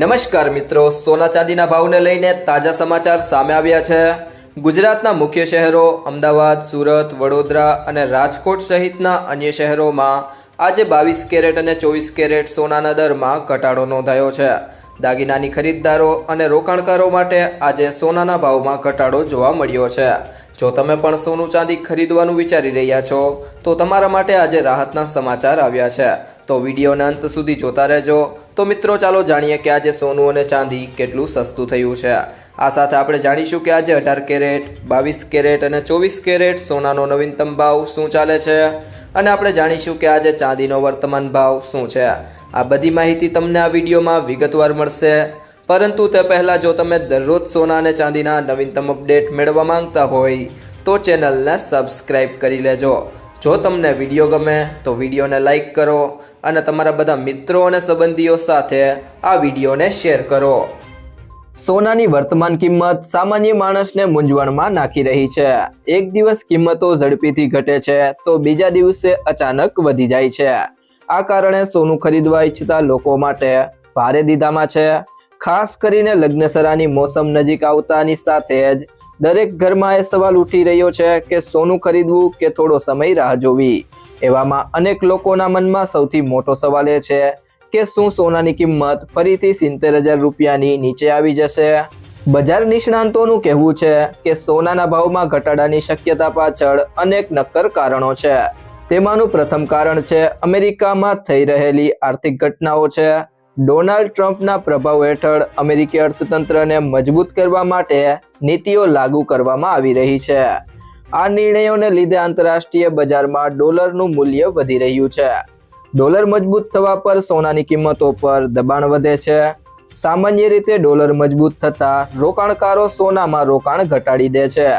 નમસ્કાર મિત્રો, સોના ચાંદીના ભાવને લઈને તાજા સમાચાર સામે આવ્યા છે. ગુજરાતના મુખ્ય શહેરો અમદાવાદ, સુરત, વડોદરા અને રાજકોટ સહિતના અન્ય શહેરોમાં આજે બાવીસ કેરેટ અને ચોવીસ કેરેટ સોનાના દરમાં ઘટાડો નોંધાયો છે. દાગીનાની ખરીદદારો અને રોકાણકારો માટે આજે સોનાના ભાવમાં ઘટાડો જોવા મળ્યો છે. જો તમે પણ સોનું ચાંદી ખરીદવાનું વિચારી રહ્યા છો, તો તમારા માટે આજે રાહતના સમાચાર આવ્યા છે. તો વિડીયોના અંત સુધી જોતા રહેજો. તો મિત્રો, ચાલો જાણીએ કે આજે સોનું અને ચાંદી કેટલું સસ્તું થયું છે. આ સાથે આપણે જાણીશું કે આજે અઢાર કેરેટ, બાવીસ કેરેટ અને ચોવીસ કેરેટ સોનાનો નવીનતમ ભાવ શું ચાલે છે? અને આપણે જાણીશું કે આજે ચાંદીનો વર્તમાન ભાવ શું છે. આ બધી માહિતી તમને આ વિડીયોમાં વિગતવાર મળશે. પરંતુ તે પહેલાં જો તમે દરરોજ સોના અને ચાંદીના નવીનતમ અપડેટ મેળવવા માંગતા હોય, તો ચેનલને સબસ્ક્રાઈબ કરી લેજો. જો તમને વીડિયો ગમે, તો વિડીયોને લાઇક કરો અને તમારા બધા મિત્રો અને સંબંધીઓ સાથે આ વિડીયોને શેર કરો. સોનાની વર્તમાન કિંમત સામાન્ય માણસને મૂંઝવણમાં નાખી રહી છે. એક દિવસ કિંમતો ઝડપીથી ઘટે છે, તો બીજા દિવસે અચાનક વધી જાય છે. આ કારણે સોનું ખરીદવા ઈચ્છતા લોકો માટે ભારે દીધામાં છે. ખાસ કરીને લગ્નસરાની મોસમ નજીક આવતાની સાથે જ દરેક ઘરમાં એ સવાલ ઉઠી રહ્યો છે કે સોનું ખરીદવું કે થોડો સમય રાહ જોવી? એવામાં અનેક લોકોના મનમાં સૌથી મોટો સવાલ એ છે કે શું સોનાની કિંમત ફરીથી સિત્તેર હજાર રૂપિયાની નીચે આવી જશે? બજાર નિષ્ણાંતોનું કહેવું છે કે સોનાના ભાવમાં ઘટાડાની શક્યતા પાછળ અનેક નક્કર કારણો છે. તેમાંનું પ્રથમ કારણ છે અમેરિકામાં થઈ રહેલી આર્થિક ઘટનાઓ છે. ડોનાલ્ડ ટ્રમ્પના પ્રભાવ હેઠળ અમેરિકી અર્થતંત્રને મજબૂત કરવા માટે નીતિઓ લાગુ કરવામાં આવી રહી છે. આ નિર્ણયોને લીધે આંતરરાષ્ટ્રીય બજારમાં ડોલરનું મૂલ્ય વધી રહ્યું છે. ડોલર મજબૂત થવા પર સોનાની કિંમતો પર દબાણ વધે છે. સામાન્ય રીતે ડોલર મજબૂત થતા રોકાણકારો સોનામાં રોકાણ ઘટાડી દે છે.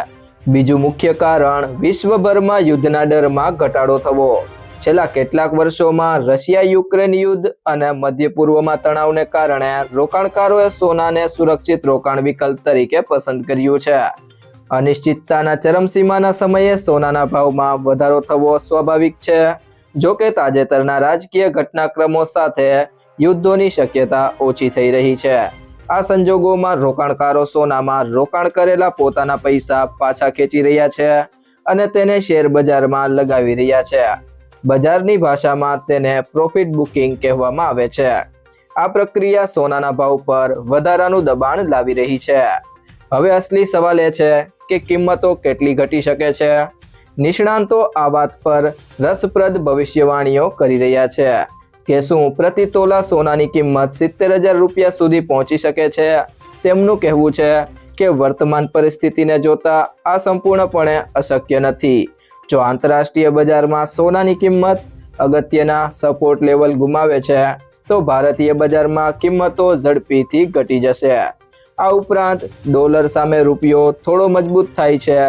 બીજું મુખ્ય કારણ વિશ્વભરમાં યુદ્ધના ડરમાં ઘટાડો થવો. છેલ્લા કેટલાક વર્ષોમાં રશિયા યુક્રેન યુદ્ધ અને મધ્ય પૂર્વમાં તણાવને કારણે રોકાણકારોએ સોનાને સુરક્ષિત રોકાણ વિકલ્પ તરીકે પસંદ કર્યું છે. અનિશ્ચિતતાના ચરમસીમાના સમયે સોનાના ભાવમાં વધારો થવો સ્વાભાવિક છે. જો કે તાજેતરના રાજકીય ઘટનાક્રમો સાથે યુદ્ધોની શક્યતા ઓછી થઈ રહી છે. આ સંજોગોમાં રોકાણકારો સોનામાં રોકાણ કરેલા પોતાના પૈસા પાછા ખેંચી રહ્યા છે અને તેને શેર બજારમાં લગાવી રહ્યા છે. બજારની ભાષામાં તેને પ્રોફિટ બુકિંગ કહેવામાં આવે છે. આ પ્રક્રિયા સોનાના ભાવ પર વધારાનું દબાણ લાવી રહી છે. હવે અસલી સવાલ એ છે કે કિંમતો કેટલી ઘટી શકે છે? નિષ્ણાંતો આ વાત પર રસપ્રદ ભવિષ્યવાણીઓ કરી રહ્યા છે કે શું પ્રતિ તોલા સોનાની કિંમત સિત્તેર હજાર રૂપિયા સુધી પહોંચી શકે છે? તેમનું કહેવું છે કે વર્તમાન પરિસ્થિતિને જોતા આ સંપૂર્ણપણે અશક્ય નથી. જો આંતરરાષ્ટ્રીય બજારમાં સોનાની કિંમત અગત્યના સપોર્ટ લેવલ ગુમાવે છે, તો ભારતીય બજારમાં કિંમતો ઝડપીથી ઘટી જશે. આ ઉપરાંત ડોલર સામે રૂપિયો થોડો મજબૂત થાય છે,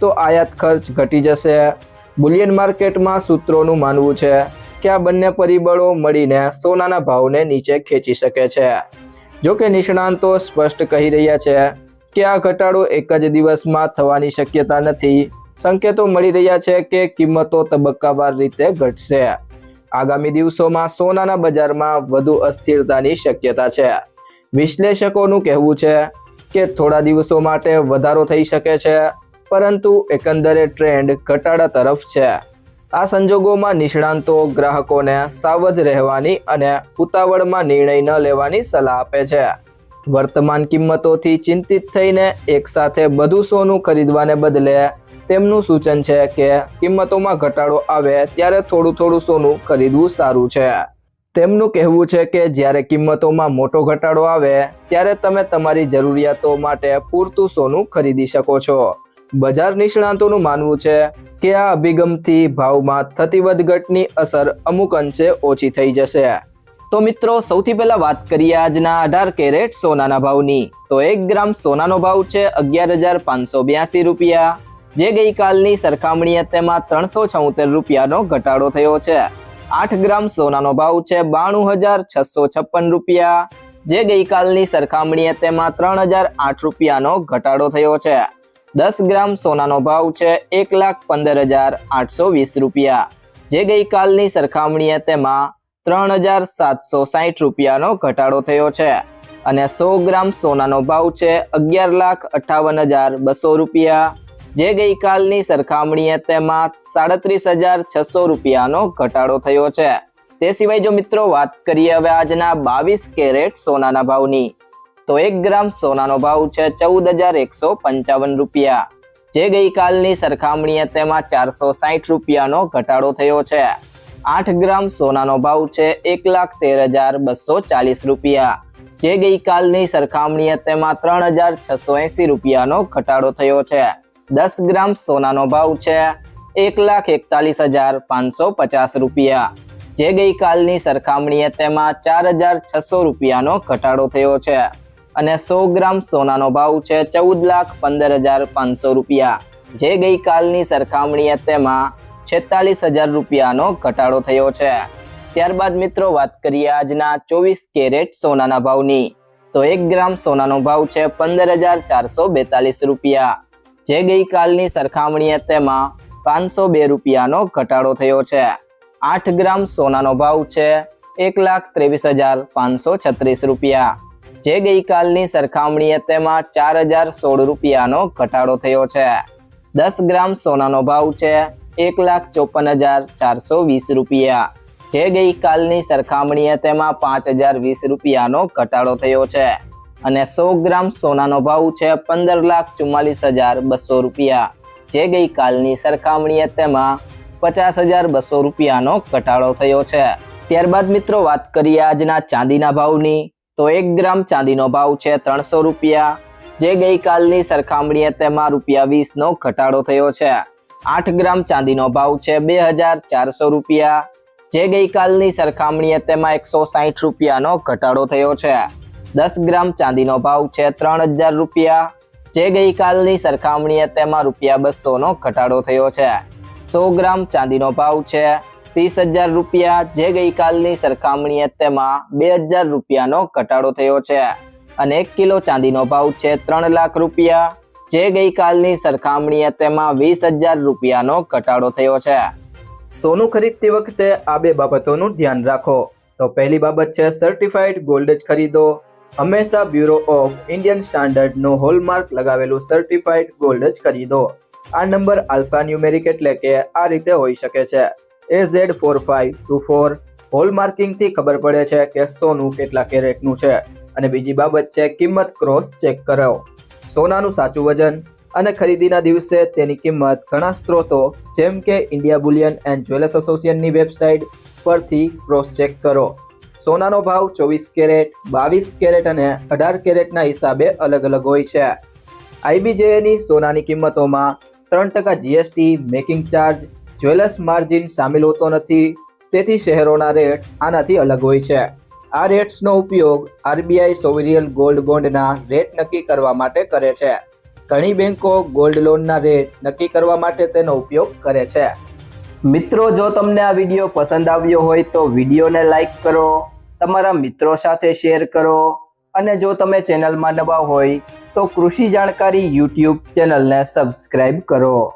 તો આયાત ખર્ચ ઘટી જશે. બુલિયન માર્કેટમાં સૂત્રોનું માનવું છે કે આ બંને પરિબળો મળીને સોનાના ભાવને નીચે ખેંચી શકે છે. જો કે નિષ્ણાંતો સ્પષ્ટ કહી રહ્યા છે કે આ ઘટાડો એક જ દિવસમાં થવાની શક્યતા નથી. સંકેતો મળી રહ્યા છે કે કિંમતો તબક્કાવાર રીતે ઘટશે. આગામી દિવસોમાં સોનાના બજારમાં વધુ અસ્થિરતાની શક્યતા છે. વિશ્લેષકોનું કહેવું છે કે થોડા દિવસો માટે વધારો થઈ શકે છે, પરંતુ એકંદરે ટ્રેન્ડ ઘટાડા તરફ છે. આ સંજોગોમાં નિષ્ણાંતો ગ્રાહકોને સાવધ રહેવાની અને ઉતાવળમાં નિર્ણય ન લેવાની સલાહ આપે છે. વર્તમાન કિંમતોથી ચિંતિત થઈને એકસાથે બધું સોનું ખરીદવાને બદલે તેમનું સૂચન છે કે કિંમતોમાં ઘટાડો આવે ત્યારે થોડું થોડું સોનું ખરીદવું સારું છે. તેમનું કહેવું છે કે જ્યારે કિંમતોમાં મોટો ઘટાડો આવે, ત્યારે તમે તમારી જરૂરિયાતો માટે પૂરતું સોનું ખરીદી શકો છો. બજાર નિષ્ણાંતોનું માનવું છે કે આ અભિગમથી ભાવમાં થતી વધઘટની અસર અમુક અંશે ઓછી થઈ જશે. તો મિત્રો, સૌથી પહેલા વાત કરીએ આજના અઢાર કેરેટ સોનાના ભાવની. તો એક ગ્રામ સોનાનો ભાવ છે અગિયાર હજાર પાંચસો બ્યાસી રૂપિયા. જે ગઈકાલની સરખામણીએ તેમાં ત્રણસો છોતેર રૂપિયાનો ઘટાડો થયો છે. આઠ ગ્રામ સોનાનો ભાવ છે બાણું હજાર છસો છપ્પન રૂપિયા. જે ગઈકાલની સરખામણીએ તેમાં ત્રણ હજાર આઠ રૂપિયાનો ઘટાડો થયો છે. દસ ગ્રામ સોનાનો ભાવ છે એક લાખ પંદર હજાર આઠસો વીસ રૂપિયા. જે ગઈકાલની સરખામણીએ તેમાં ત્રણ હજાર સાતસો સાહીઠ રૂપિયાનો ઘટાડો થયો છે. અને સો ગ્રામ સોનાનો ભાવ છે અગિયાર લાખ અઠાવન હજાર બસો રૂપિયા. જે ગઈકાલની સરખામણીએ તેમાં સાડત્રીસ હજાર છસો રૂપિયાનો ઘટાડો થયો છે. તે સિવાય જો મિત્રો વાત કરીએ હવે આજના બાવીસ કેરેટ સોનાના ભાવની, તો એક ગ્રામ સોનાનો ભાવ છે ચૌદ હજાર એકસો પંચાવન રૂપિયા. જે ગઈકાલની સરખામણીએ તેમાં ચારસો સાહીઠ રૂપિયાનો ઘટાડો થયો છે. આઠ ગ્રામ સોનાનો ભાવ છે એક લાખ તેર હજાર બસો ચાલીસ રૂપિયા. જે ગઈકાલની સરખામણીએ તેમાં ત્રણ હજાર છસો એંસી રૂપિયાનો ઘટાડો થયો છે. દસ ગ્રામ સોનાનો ભાવ છે એક લાખ એકતાલીસ હજાર પાંચસો પચાસ રૂપિયા. જે ગઈકાલની સરખામણીએ તેમાં ચાર હજાર છસો રૂપિયાનો ઘટાડો થયો છે અને સો ગ્રામ સોનાનો ભાવ છે ચૌદ લાખ પંદર હજાર પાંચસો રૂપિયા. જે ગઈકાલની સરખામણીએ તેમાં છેતાલીસ હજાર રૂપિયાનો ઘટાડો થયો છે. ત્યારબાદ મિત્રો વાત કરીએ આજના ચોવીસ કેરેટ સોનાના ભાવની. તો એક ગ્રામ સોનાનો ભાવ છે પંદર હજાર ચારસો બેતાલીસ રૂપિયા. જે ગઈકાલની સરખામણીએ તેમાં પાંચસો બે રૂપિયાનો ઘટાડો થયો છે. આઠ ગ્રામ સોનાનો ભાવ છે એક લાખ ત્રેવીસ હજાર પાંચસો છત્રીસ રૂપિયા. જે ગઈકાલની સરખામણીએ તેમાં ચાર હજાર સોળ રૂપિયાનો ઘટાડો થયો છે. દસ ગ્રામ સોનાનો ભાવ છે એક લાખ ચોપન હજાર ચારસો વીસ રૂપિયા. જે ગઈકાલની સરખામણીએ તેમાં પાંચ હજાર વીસ રૂપિયાનો ઘટાડો થયો છે. અને સો ગ્રામ સોનાનો ભાવ છે પંદર લાખ ચુમ્માલીસ હજાર બસો રૂપિયા. જે ગઈકાલની સરખામણીએ તેમાં પચાસ હજાર બસો રૂપિયાનો ઘટાડો થયો છે. ત્યારબાદ મિત્રો વાત કરીએ આજના ચાંદીના ભાવની. તો એક ગ્રામ ચાંદીનો ભાવ છે ત્રણસો રૂપિયા. જે ગઈકાલની સરખામણીએ તેમાં રૂપિયા વીસનો ઘટાડો થયો છે. આઠ ગ્રામ ચાંદીનો ભાવ છે બે હજાર ચારસો રૂપિયા. જે ગઈકાલની સરખામણીએ તેમાં એકસો સાહીઠ રૂપિયાનો ઘટાડો થયો છે. દસ ગ્રામ ચાંદીનો ભાવ છે ત્રણ હજાર રૂપિયા. જે ગઈકાલની સરખામણીએ તેમાં રૂપિયા બસોનો ઘટાડો થયો છે. સો ગ્રામ ચાંદીનો ભાવ છે ત્રીસ હજાર રૂપિયા. જે ગઈકાલની સરખામણીએ તેમાં બે હજાર રૂપિયાનો ઘટાડો થયો છે. અને એક કિલો ચાંદીનો ભાવ છે ત્રણ લાખ રૂપિયા. જે ગઈકાલની સરખામણીએ તેમાં વીસ હજાર રૂપિયાનો ઘટાડો થયો છે. સોનું ખરીદતી વખતે આ બે બાબતોનું ધ્યાન રાખો. તો પહેલી બાબત છે સર્ટિફાઈડ ગોલ્ડ જ ખરીદો. હંમેશા બ્યુરો ઓફ ઇન્ડિયન સ્ટાન્ડર્ડનું હોલમાર્ક લગાવેલું સર્ટિફાઈડ ગોલ્ડ જ ખરીદો આ નંબર આલ્ફા ન્યુમેરિક એટલે કે આ રીતે હોઈ શકે છે. A Z four five two four હોલમાર્કિંગથી ખબર પડે છે કે સોનું કેટલા કેરેટનું છે. અને બીજી બાબત છે, કિંમત ક્રોસ ચેક કરો. સોનાનું સાચું વજન અને ખરીદીના દિવસે તેની કિંમત ઘણા સ્ત્રોતો, જેમ કે ઇન્ડિયા બુલિયન એન્ડ જ્વેલર્સ એસોસિએશનની વેબસાઇટ પરથી ક્રોસ ચેક કરો. સોનાનો ભાવ ચોવીસ કેરેટ, બાવીસ કેરેટ અને અઢાર કેરેટના હિસાબે અલગ અલગ હોય છે. આઈબીજેએની સોનાની કિંમતોમાં ત્રણ ટકા GST making charge, jewellers margin સામેલ હોતો નથી. તેથી શહેરોના રેટ્સ આનાથી અલગ હોય છે. આ રેટ્સનો ઉપયોગ આરબીઆઈ સોવરિયલ ગોલ્ડ બોન્ડના રેટ નક્કી કરવા માટે કરે છે. ઘણી બેંકો ગોલ્ડ લોનના રેટ નક્કી કરવા માટે તેનો ઉપયોગ કરે છે. મિત્રો, જો તમને આ વીડિયો પસંદ આવ્યો હોય તો વિડીયોને લાઈક કરો તમારા મિત્રો સાથે શેર કરો અને જો તમે ચેનલમાં નવા હોય તો કૃષિ જાણકારી યુટ્યુબ ચેનલને સબસ્ક્રાઈબ કરો.